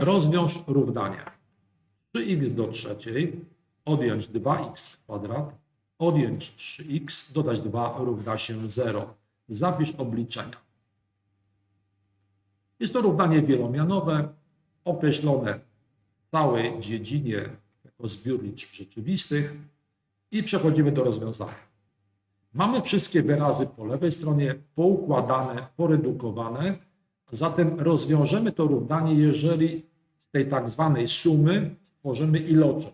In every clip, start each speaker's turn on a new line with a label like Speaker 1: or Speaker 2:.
Speaker 1: Rozwiąż równanie. 3x do trzeciej odjąć 2x kwadrat, odjąć 3x, dodać 2 równa się 0. Zapisz obliczenia. Jest to równanie wielomianowe, określone w całej dziedzinie jako zbiór liczb rzeczywistych i przechodzimy do rozwiązania. Mamy wszystkie wyrazy po lewej stronie poukładane, poredukowane, zatem rozwiążemy to równanie, jeżeli tej tak zwanej sumy stworzymy iloczyn.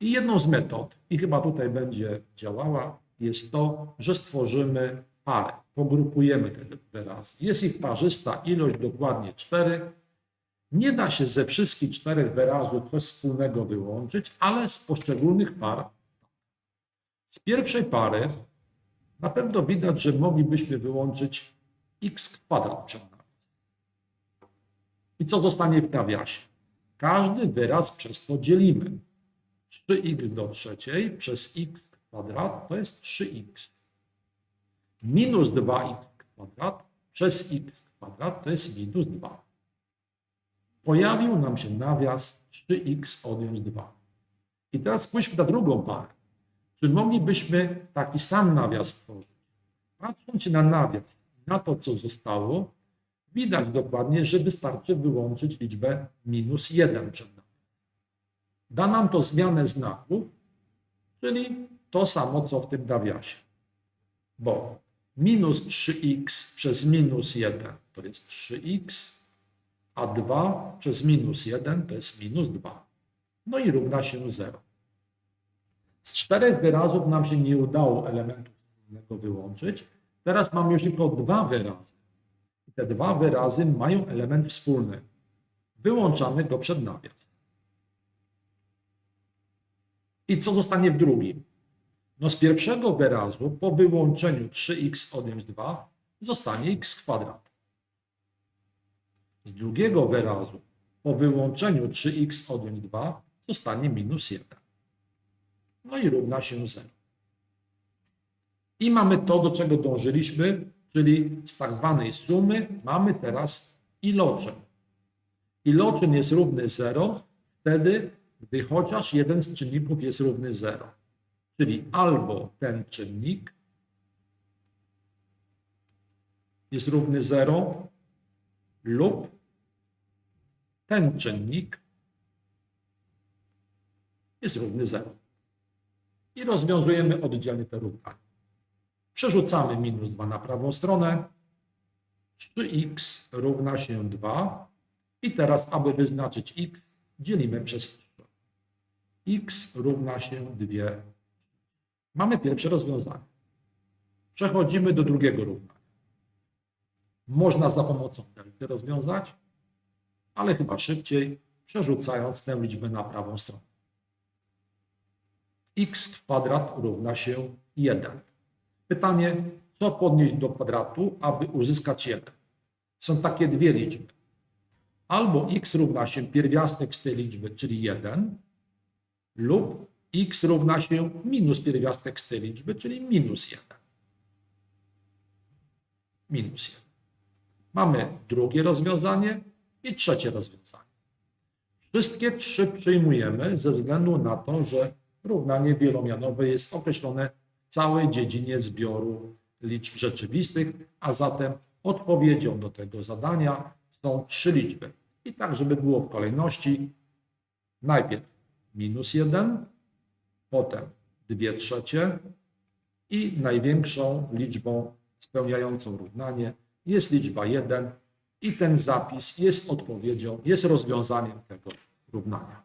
Speaker 1: I jedną z metod, i chyba tutaj będzie działała, jest to, że stworzymy parę, pogrupujemy te wyrazy. Jest ich parzysta ilość, dokładnie 4. Nie da się ze wszystkich czterech wyrazów coś wspólnego wyłączyć, ale z poszczególnych par. Z pierwszej pary na pewno widać, że moglibyśmy wyłączyć x kwadrat przed. I co zostanie w nawiasie? Każdy wyraz przez to dzielimy. 3x do trzeciej przez x kwadrat to jest 3x. Minus 2x kwadrat przez x kwadrat to jest minus 2. Pojawił nam się nawias 3x odjąć 2. I teraz spójrzmy na drugą parę. Czy moglibyśmy taki sam nawias stworzyć? Patrząc na nawias, na to, co zostało, widać dokładnie, że wystarczy wyłączyć liczbę minus 1 przed nami. Da nam to zmianę znaków, czyli to samo, co w tym nawiasie. Bo minus 3x przez minus 1 to jest 3x, a 2 przez minus 1 to jest minus 2. No i równa się 0. Z czterech wyrazów nam się nie udało elementu wyłączyć. Teraz mamy już tylko dwa wyrazy. Te dwa wyrazy mają element wspólny. Wyłączamy go przed nawias. I co zostanie w drugim? No z pierwszego wyrazu po wyłączeniu 3x odjąć 2 zostanie x kwadrat. Z drugiego wyrazu po wyłączeniu 3x odjąć 2 zostanie minus 1. No i równa się 0. I mamy to, do czego dążyliśmy, czyli z tak zwanej sumy mamy teraz iloczyn. Iloczyn jest równy 0 wtedy, gdy chociaż jeden z czynników jest równy 0. Czyli albo ten czynnik jest równy 0 lub ten czynnik jest równy 0. I rozwiązujemy oddzielnie te równania. Przerzucamy minus 2 na prawą stronę. 3x równa się 2. I teraz, aby wyznaczyć x, dzielimy przez 3. x równa się 2. Mamy pierwsze rozwiązanie. Przechodzimy do drugiego równania. Można za pomocą delty rozwiązać, ale chyba szybciej, przerzucając tę liczbę na prawą stronę. x kwadrat równa się 1. Pytanie, co podnieść do kwadratu, aby uzyskać 1? Są takie dwie liczby. Albo x równa się pierwiastek z tej liczby, czyli 1, lub x równa się minus pierwiastek z tej liczby, czyli minus 1. Minus 1. Mamy drugie rozwiązanie i trzecie rozwiązanie. Wszystkie trzy przyjmujemy ze względu na to, że równanie wielomianowe jest określone całej dziedzinie zbioru liczb rzeczywistych, a zatem odpowiedzią do tego zadania są trzy liczby. I tak, żeby było w kolejności, najpierw minus 1, potem 2 trzecie i największą liczbą spełniającą równanie jest liczba 1 i ten zapis jest odpowiedzią, jest rozwiązaniem tego równania.